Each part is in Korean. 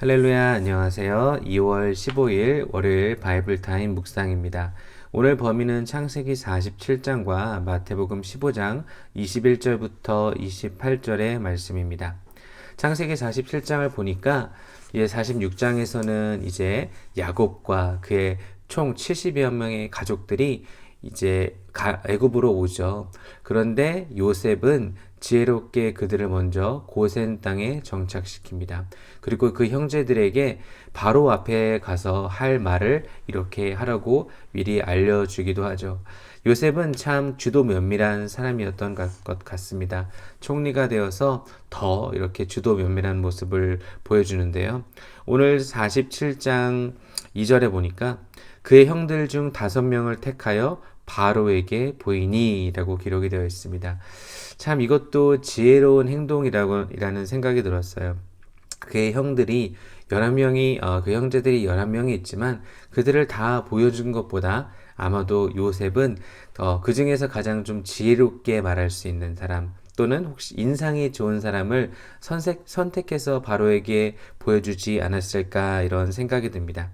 할렐루야, 안녕하세요. 2월 15일 월요일 바이블 타임 묵상입니다. 오늘 범위는 창세기 47장과 마태복음 15장 21절부터 28절의 말씀입니다. 창세기 47장을 보니까 이제 46장에서는 이제 야곱과 그의 총 70여 명의 가족들이 이제 애굽으로 오죠. 그런데 요셉은 지혜롭게 그들을 먼저 고센 땅에 정착시킵니다. 그리고 그 형제들에게 바로 앞에 가서 할 말을 이렇게 하라고 미리 알려주기도 하죠. 요셉은 참 주도 면밀한 사람이었던 것 같습니다. 총리가 되어서 더 이렇게 주도 면밀한 모습을 보여주는데요. 오늘 47장 2절에 보니까 그의 형들 중 다섯 명을 택하여 바로에게 보이니 라고 기록이 되어 있습니다. 참 이것도 지혜로운 행동이라고 생각이 들었어요. 그의 형들이 11명이 어, 그 형제들이 11명이 있지만 그들을 다 보여준 것보다 아마도 요셉은 어, 그 중에서 가장 좀 지혜롭게 말할 수 있는 사람 또는 혹시 인상이 좋은 사람을 선색, 선택해서 바로에게 보여주지 않았을까 이런 생각이 듭니다.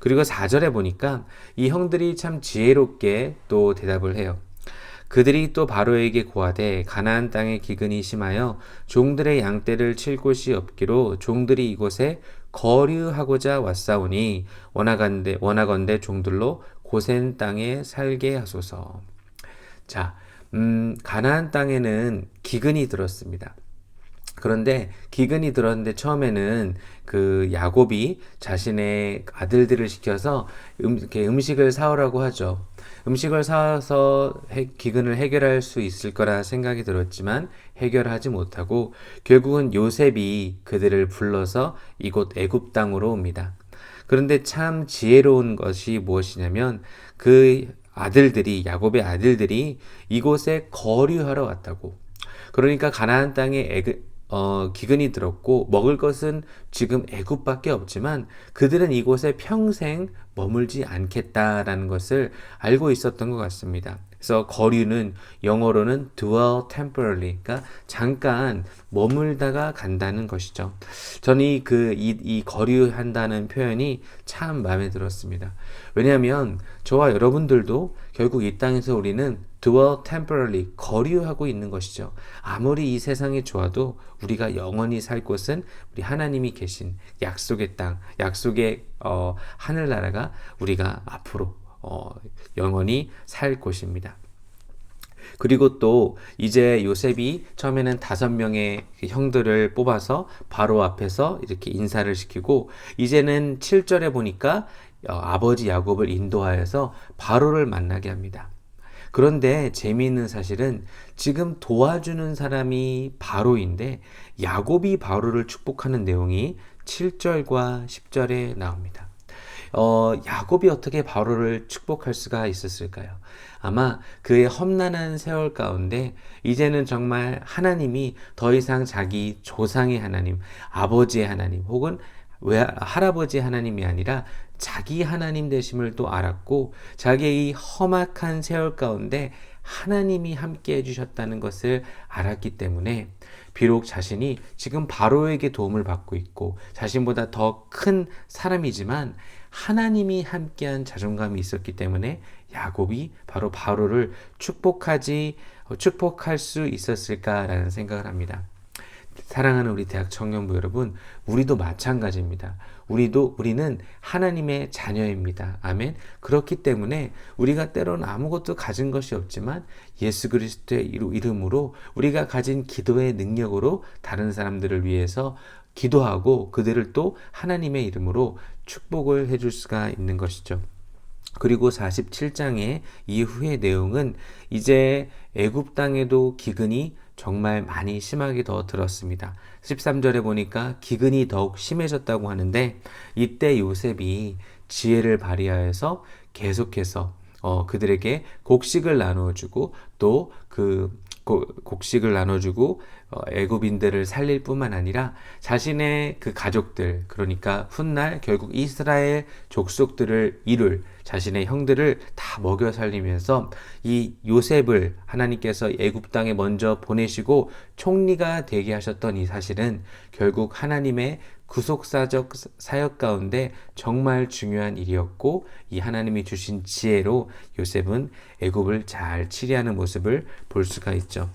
그리고 4절에 보니까 이 형들이 참 지혜롭게 또 대답을 해요. 그들이 또 바로에게 고하되 가나안 땅의 기근이 심하여 종들의 양떼를 칠 곳이 없기로 종들이 이곳에 거류하고자 왔사오니 원하건대 원하건대 종들로 고센 땅에 살게 하소서. 자, 음, 가나안 땅에는 기근이 들었습니다. 그런데 기근이 들었는데 처음에는 그 야곱이 자신의 아들들을 시켜서 음, 이렇게 음식을 사오라고 하죠. 음식을 사서 해, 기근을 해결할 수 있을 거라 생각이 들었지만 해결하지 못하고 결국은 요셉이 그들을 불러서 이곳 애굽 땅으로 옵니다. 그런데 참 지혜로운 것이 무엇이냐면 그 아들들이 야곱의 아들들이 이곳에 거류하러 왔다고. 그러니까 가나안 땅에 애그, 어, 기근이 들었고 먹을 것은 지금 애굽밖에 없지만 그들은 이곳에 평생 머물지 않겠다라는 것을 알고 있었던 것 같습니다. 그래서 거류는 영어로는 dwell temporarily, 그러니까 잠깐 머물다가 간다는 것이죠. 저는 그, 이, 이 거류한다는 표현이 참 마음에 들었습니다. 왜냐하면 저와 여러분들도 결국 이 땅에서 우리는 dwell temporarily 거류하고 있는 것이죠. 아무리 이 세상이 좋아도 우리가 영원히 살 곳은 우리 하나님이 계신 약속의 땅, 약속의 어, 하늘나라가 우리가 앞으로 어, 영원히 살 곳입니다. 그리고 또 이제 요셉이 처음에는 다섯 명의 형들을 뽑아서 바로 앞에서 이렇게 인사를 시키고 이제는 7절에 보니까 어, 아버지 야곱을 인도하여서 바로를 만나게 합니다. 그런데 재미있는 사실은 지금 도와주는 사람이 바로인데 야곱이 바로를 축복하는 내용이 7절과 10절에 나옵니다. 어, 야곱이 어떻게 바로를 축복할 수가 있었을까요? 아마 그의 험난한 세월 가운데 이제는 정말 하나님이 더 이상 자기 조상의 하나님, 아버지의 하나님 혹은 왜 할아버지 하나님이 아니라 자기 하나님 되심을 또 알았고 자기의 이 험악한 세월 가운데 하나님이 함께 해주셨다는 것을 알았기 때문에 비록 자신이 지금 바로에게 도움을 받고 있고 자신보다 더 큰 사람이지만 하나님이 함께한 자존감이 있었기 때문에 야곱이 바로 바로를 축복하지 축복할 수 있었을까라는 생각을 합니다. 사랑하는 우리 대학 청년부 여러분, 우리도 마찬가지입니다. 우리도 우리는 하나님의 자녀입니다. 아멘. 그렇기 때문에 우리가 때로는 아무것도 가진 것이 없지만 예수 그리스도의 이름으로 우리가 가진 기도의 능력으로 다른 사람들을 위해서 기도하고 그들을 또 하나님의 이름으로 축복을 해줄 수가 있는 것이죠. 그리고 47장의 이후의 내용은 이제 애굽 땅에도 기근이 정말 많이 심하게 더 들었습니다. 13절에 보니까 기근이 더욱 심해졌다고 하는데 이때 요셉이 지혜를 발휘하여서 계속해서 어, 그들에게 곡식을 나누어주고 또그 곡식을 나눠주고 어, 애굽인들을 살릴 뿐만 아니라 자신의 그 가족들 그러니까 훗날 결국 이스라엘 족속들을 이룰 자신의 형들을 다 먹여 살리면서 이 요셉을 하나님께서 애굽 땅에 먼저 보내시고 총리가 되게 하셨던 이 사실은 결국 하나님의 구속사적 사역 가운데 정말 중요한 일이었고 이 하나님이 주신 지혜로 요셉은 애굽을 잘 치리하는 모습을 볼 수가 있죠.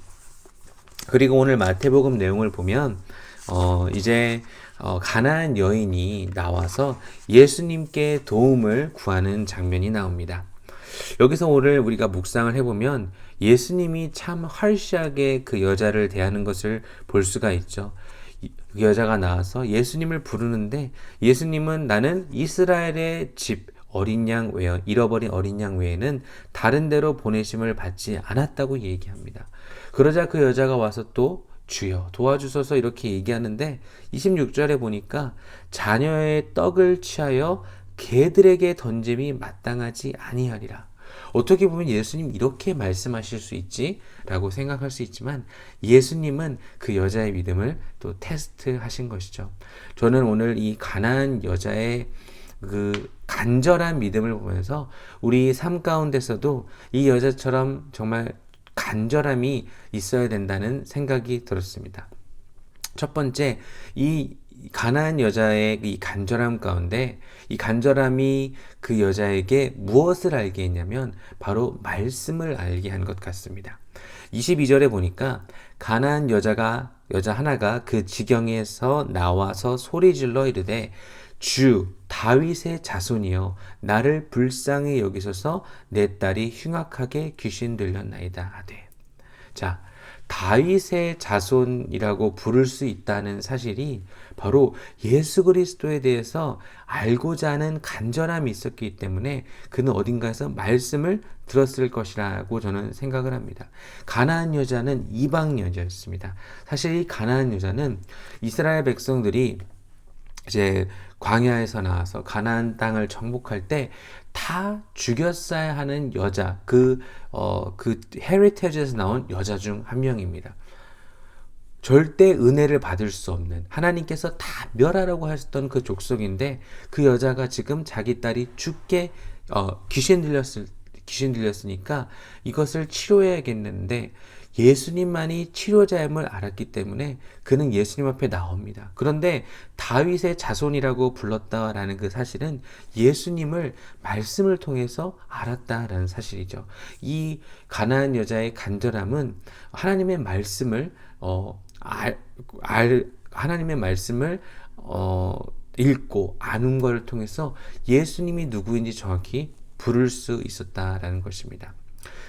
그리고 오늘 마태복음 내용을 보면 어 이제 어 가나안 여인이 나와서 예수님께 도움을 구하는 장면이 나옵니다. 여기서 오늘 우리가 묵상을 해보면 예수님이 참 harsh하게 그 여자를 대하는 것을 볼 수가 있죠. 그 여자가 나와서 예수님을 부르는데 예수님은 나는 이스라엘의 집 어린 양 외에 잃어버린 어린 양 외에는 다른 데로 보내심을 받지 않았다고 얘기합니다. 그러자 그 여자가 와서 또 주여 도와주소서 이렇게 얘기하는데 26절에 보니까 자녀의 떡을 취하여 개들에게 던짐이 마땅하지 아니하리라. 어떻게 보면 예수님 이렇게 말씀하실 수 있지? 라고 생각할 수 있지만 예수님은 그 여자의 믿음을 또 테스트 하신 것이죠. 저는 오늘 이 가난한 여자의 그 간절한 믿음을 보면서 우리 삶 가운데서도 이 여자처럼 정말 간절함이 있어야 된다는 생각이 들었습니다. 첫 번째, 이 가난한 여자의 이 간절함 가운데 이 간절함이 그 여자에게 무엇을 알게 했냐면 바로 말씀을 알게 한 것 같습니다. 22절에 보니까 가난한 여자가 여자 하나가 그 지경에서 나와서 소리질러 이르되 주 다윗의 자손이여 나를 불쌍히 여기소서 내 딸이 흉악하게 귀신 들렸나이다 하되 자 다윗의 자손이라고 부를 수 있다는 사실이 바로 예수 그리스도에 대해서 알고자 하는 간절함이 있었기 때문에 그는 어딘가에서 말씀을 들었을 것이라고 저는 생각을 합니다. 가나안 여자는 이방 여자였습니다. 사실 이 가나안 여자는 이스라엘 백성들이 이제 광야에서 나와서 가나안 땅을 정복할 때 다 죽였어야 하는 여자 그어그 나온 여자 중 한 명입니다. 절대 은혜를 받을 수 없는 하나님께서 다 멸하라고 하셨던 그 족속인데 그 여자가 지금 자기 딸이 죽게 어 귀신 들렸을 귀신 들렸으니까 이것을 치료해야겠는데 예수님만이 치료자임을 알았기 때문에 그는 예수님 앞에 나옵니다. 그런데 다윗의 자손이라고 불렀다라는 그 사실은 예수님을 말씀을 통해서 알았다라는 사실이죠. 이 가나안 여자의 간절함은 하나님의 말씀을 어, 알, 알 하나님의 말씀을 어, 읽고 아는 걸 통해서 예수님이 누구인지 정확히 부를 수 있었다라는 것입니다.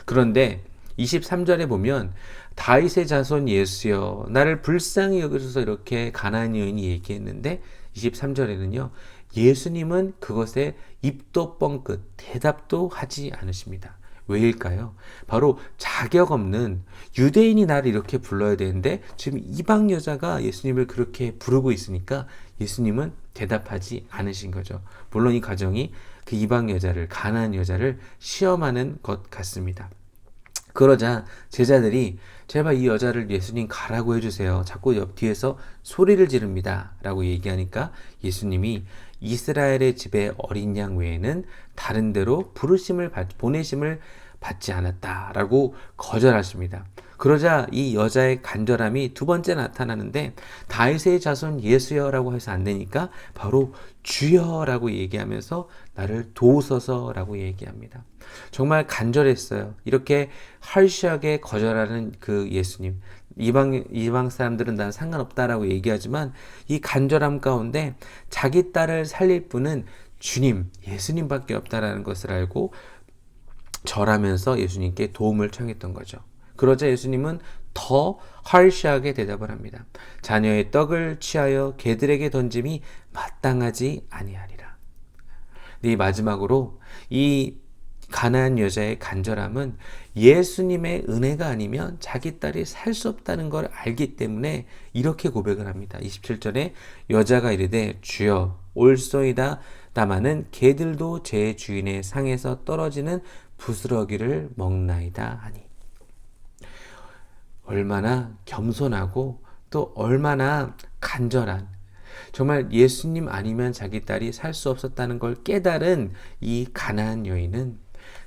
그런데 23절에 보면 다윗의 자손 예수여 나를 불쌍히 여기소서 이렇게 가나안 여인이 얘기했는데 23절에는요. 예수님은 그것에 입도 뻥끗 대답도 하지 않으십니다. 왜일까요? 바로 자격 없는 유대인이 나를 이렇게 불러야 되는데 지금 이방 여자가 예수님을 그렇게 부르고 있으니까 예수님은 대답하지 않으신 거죠. 물론 이 가정이 그 이방 여자를 가난한 여자를 시험하는 것 같습니다. 그러자 제자들이 제발 이 여자를 예수님 가라고 해주세요. 자꾸 옆 뒤에서 소리를 지릅니다. 라고 얘기하니까 예수님이 이스라엘의 집에 어린 양 외에는 다른 데로 부르심을 받, 보내심을 받지 않았다라고 거절하십니다. 그러자 이 여자의 간절함이 두 번째 나타나는데 다윗의 자손 예수여라고 해서 안 되니까 바로 주여라고 얘기하면서 나를 도우소서라고 얘기합니다. 정말 간절했어요. 이렇게 harsh하게 거절하는 그 예수님. 이방 이방 사람들은 난 상관없다라고 얘기하지만 이 간절함 가운데 자기 딸을 살릴 분은 주님, 예수님밖에 없다라는 것을 알고 절하면서 예수님께 도움을 청했던 거죠. 그러자 예수님은 더 harsh하게 대답을 합니다. 자녀의 떡을 취하여 개들에게 던짐이 마땅하지 아니하리라. 네 마지막으로 이 가난한 여자의 간절함은 예수님의 은혜가 아니면 자기 딸이 살 수 없다는 걸 알기 때문에 이렇게 고백을 합니다. 27절에 여자가 이르되 주여 올소이다 다마는 개들도 제 주인의 상에서 떨어지는 부스러기를 먹나이다 하니. 얼마나 겸손하고 또 얼마나 간절한. 정말 예수님 아니면 자기 딸이 살 수 없었다는 걸 깨달은 이 가나안 여인은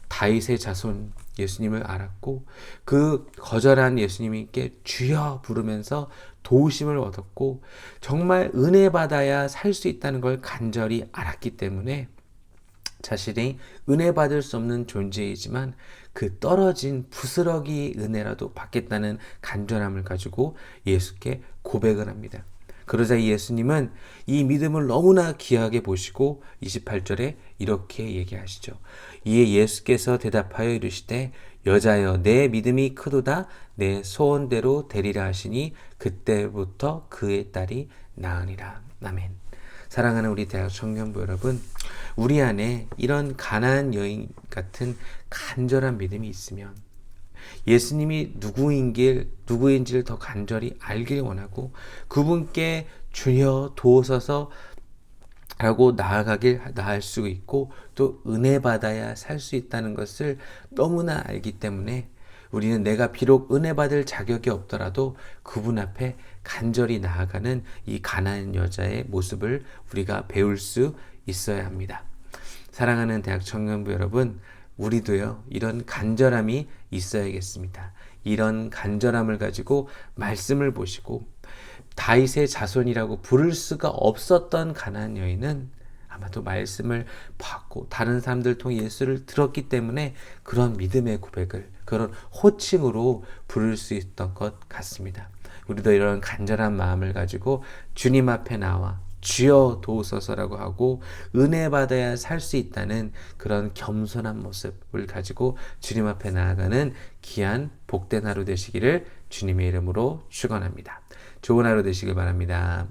다윗의 자손 예수님을 알았고 그 거절한 예수님께 주여 부르면서 도우심을 얻었고 정말 은혜 받아야 살 수 있다는 걸 간절히 알았기 때문에 자신이 은혜 받을 수 없는 존재이지만 그 떨어진 부스러기 은혜라도 받겠다는 간절함을 가지고 예수께 고백을 합니다. 그러자 예수님은 이 믿음을 너무나 귀하게 보시고 28절에 이렇게 얘기하시죠. 이에 예수께서 대답하여 이르시되 여자여 내 믿음이 크도다 내 소원대로 되리라 하시니 그때부터 그의 딸이 나으니라. 아멘. 사랑하는 우리 대학 청년부 여러분, 우리 안에 이런 가난한 여인 같은 간절한 믿음이 있으면 예수님이 누구인길 누구인지를 더 간절히 알길 원하고 그분께 주여 도우소서 라고 나아가길 나을 수 있고 또 은혜 받아야 살 수 있다는 것을 너무나 알기 때문에 우리는 내가 비록 은혜 받을 자격이 없더라도 그분 앞에 간절히 나아가는 이 가난한 여자의 모습을 우리가 배울 수 있어야 합니다. 사랑하는 대학 청년부 여러분, 우리도요, 이런 간절함이 있어야겠습니다. 이런 간절함을 가지고 말씀을 보시고 다윗의 자손이라고 부를 수가 없었던 가난한 여인은 아마도 말씀을 받고 다른 사람들 통해 예수를 들었기 때문에 그런 믿음의 고백을 그런 호칭으로 부를 수 있던 것 같습니다. 우리도 이런 간절한 마음을 가지고 주님 앞에 나와 주여 도우소서라고 하고 은혜 받아야 살 수 있다는 그런 겸손한 모습을 가지고 주님 앞에 나아가는 귀한 복된 하루 되시기를 주님의 이름으로 축원합니다. 좋은 하루 되시길 바랍니다.